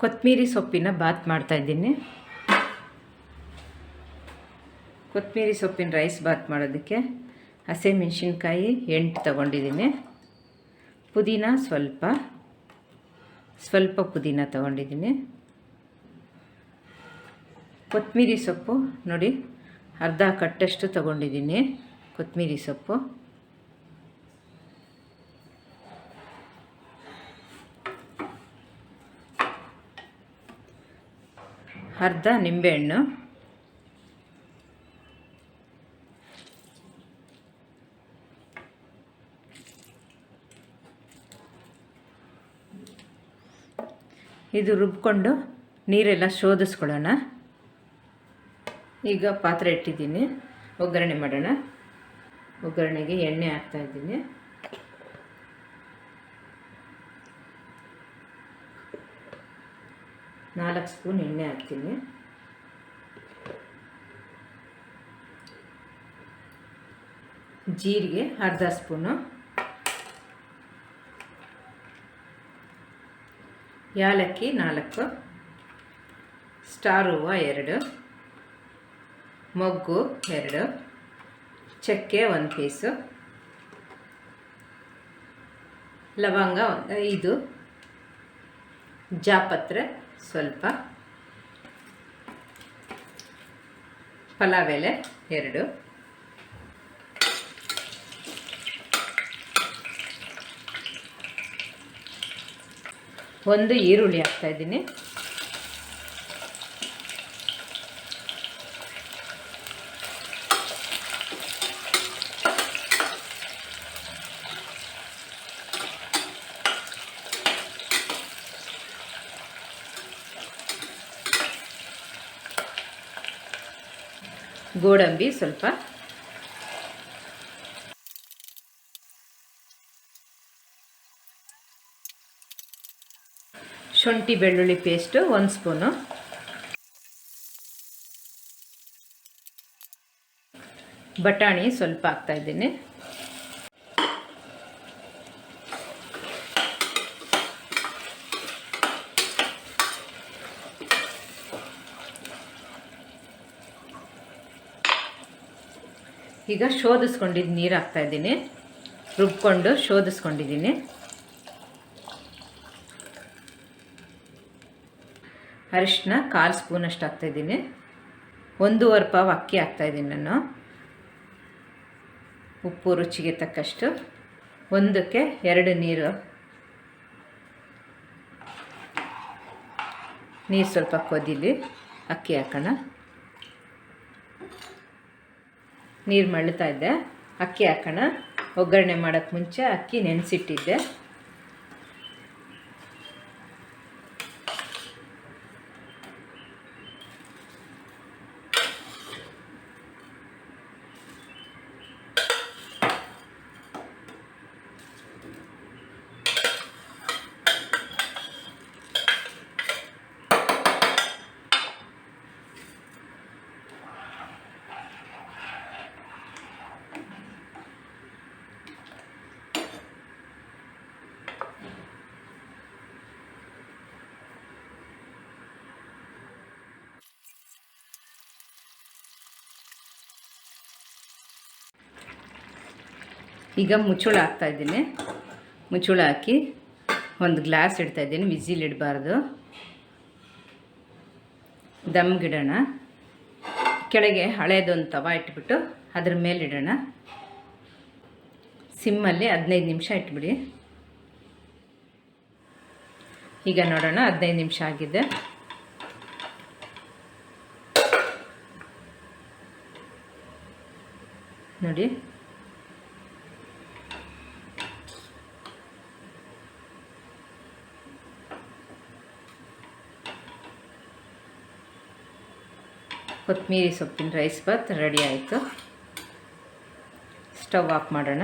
ಕೊತ್ತಂಬರಿ ಸೊಪ್ಪಿನ ಬಾತ್ ಮಾಡ್ತಾಯಿದ್ದೀನಿ ಕೊತ್ತಂಬರಿ ಸೊಪ್ಪಿನ ರೈಸ್ ಬಾತ್ ಮಾಡೋದಕ್ಕೆ ಹಸಿಮೆಣ್ಸಿನ್ಕಾಯಿ ಎಂಟು ತಗೊಂಡಿದ್ದೀನಿ. ಪುದೀನ ಸ್ವಲ್ಪ ಸ್ವಲ್ಪ ಪುದೀನ ತಗೊಂಡಿದ್ದೀನಿ. ಕೊತ್ತಂಬರಿ ಸೊಪ್ಪು ನೋಡಿ, ಅರ್ಧ ಕಟ್ಟಷ್ಟು ತಗೊಂಡಿದ್ದೀನಿ ಕೊತ್ತಂಬರಿ ಸೊಪ್ಪು. ಅರ್ಧ ನಿಂಬೆಹಣ್ಣು. ಇದು ರುಬ್ಕೊಂಡು ನೀರೆಲ್ಲ ಶೋಧಿಸ್ಕೊಳ್ಳೋಣ. ಈಗ ಪಾತ್ರೆ ಇಟ್ಟಿದ್ದೀನಿ. ಒಗ್ಗರಣೆ ಮಾಡೋಣ. ಒಗ್ಗರಣೆಗೆ ಎಣ್ಣೆ ಹಾಕ್ತಾಯಿದ್ದೀನಿ ನಾಲ್ಕು ಸ್ಪೂನ್ ಎಣ್ಣೆ ಹಾಕ್ತೀನಿ. ಜೀರಿಗೆ ಅರ್ಧ ಸ್ಪೂನು. ಯಾಲಕ್ಕಿ ನಾಲ್ಕು. ಸ್ಟಾರ್ ಹೂವು ಎರಡು. ಮೊಗ್ಗು ಎರಡು. ಚಕ್ಕೆ ಒಂದು ಪೀಸು. ಲವಂಗ ಒಂದು ಐದು. ಜಾಪತ್ರೆ ಸ್ವಲ್ಪ ಪಲಾವ್ ಎಲೆ ಎರಡು. ಒಂದು ಈರುಳ್ಳಿ ಹಾಕ್ತಾಯಿದ್ದೀನಿ ಗೋಡಂಬಿ ಸ್ವಲ್ಪ. ಶುಂಠಿ ಬೆಳ್ಳುಳ್ಳಿ ಪೇಸ್ಟು ಒಂದು ಸ್ಪೂನು ಬಟಾಣಿ ಸ್ವಲ್ಪ ಹಾಕ್ತಾಯಿದ್ದೀನಿ ಈಗ ಶೋಧಿಸ್ಕೊಂಡಿದ್ದು ನೀರು ಹಾಕ್ತಾಯಿದ್ದೀನಿ ರುಬ್ಕೊಂಡು ಶೋಧಿಸ್ಕೊಂಡಿದ್ದೀನಿ. ಅರಿಶಿನ ಕಾಲು ಸ್ಪೂನಷ್ಟು ಹಾಕ್ತಾಯಿದ್ದೀನಿ ಒಂದೂವರೆ ಪಾವ್ ಅಕ್ಕಿ ಹಾಕ್ತಾಯಿದ್ದೀನಿ ನಾನು. ಉಪ್ಪು ರುಚಿಗೆ ತಕ್ಕಷ್ಟು. ಒಂದಕ್ಕೆ ಎರಡು ನೀರು. ನೀರು ಸ್ವಲ್ಪ ಕೊದಿಲಿ. ಅಕ್ಕಿ ಹಾಕೋಣ. ನೀರು ಮಳ್ತಾ ಇದ್ದೆ. ಅಕ್ಕಿ ಹಾಕೋಣ. ಒಗ್ಗರಣೆ ಮಾಡೋಕ್ಕೆ ಮುಂಚೆ ಅಕ್ಕಿ ನೆನೆಸಿಟ್ಟಿದ್ದೆ. ಈಗ ಮುಚ್ಚುಳ ಹಾಕ್ತಾಯಿದ್ದೀನಿ ಮುಚ್ಚಳ ಹಾಕಿ ಒಂದು ಗ್ಲಾಸ್ ಇಡ್ತಾಯಿದ್ದೀನಿ ವಿಸಿಲ್ ಇಡಬಾರ್ದು. ದಮ್ಗಿಡೋಣ ಕೆಳಗೆ ಹಳೇದೊಂದು ತವ ಇಟ್ಬಿಟ್ಟು ಅದ್ರ ಮೇಲೆ ಇಡೋಣ. ಸಿಮ್ಮಲ್ಲಿ ಹದಿನೈದು ನಿಮಿಷ ಇಟ್ಬಿಡಿ. ಈಗ ನೋಡೋಣ, ಹದಿನೈದು ನಿಮಿಷ ಆಗಿದೆ. ನೋಡಿ. ಕೊತ್ತಂಬರಿ ಸೊಪ್ಪಿನ ರೈಸ್ ಬಾತ್ ರೆಡಿ ಆಯಿತು. ಸ್ಟವ್ ಆಫ್ ಮಾಡೋಣ.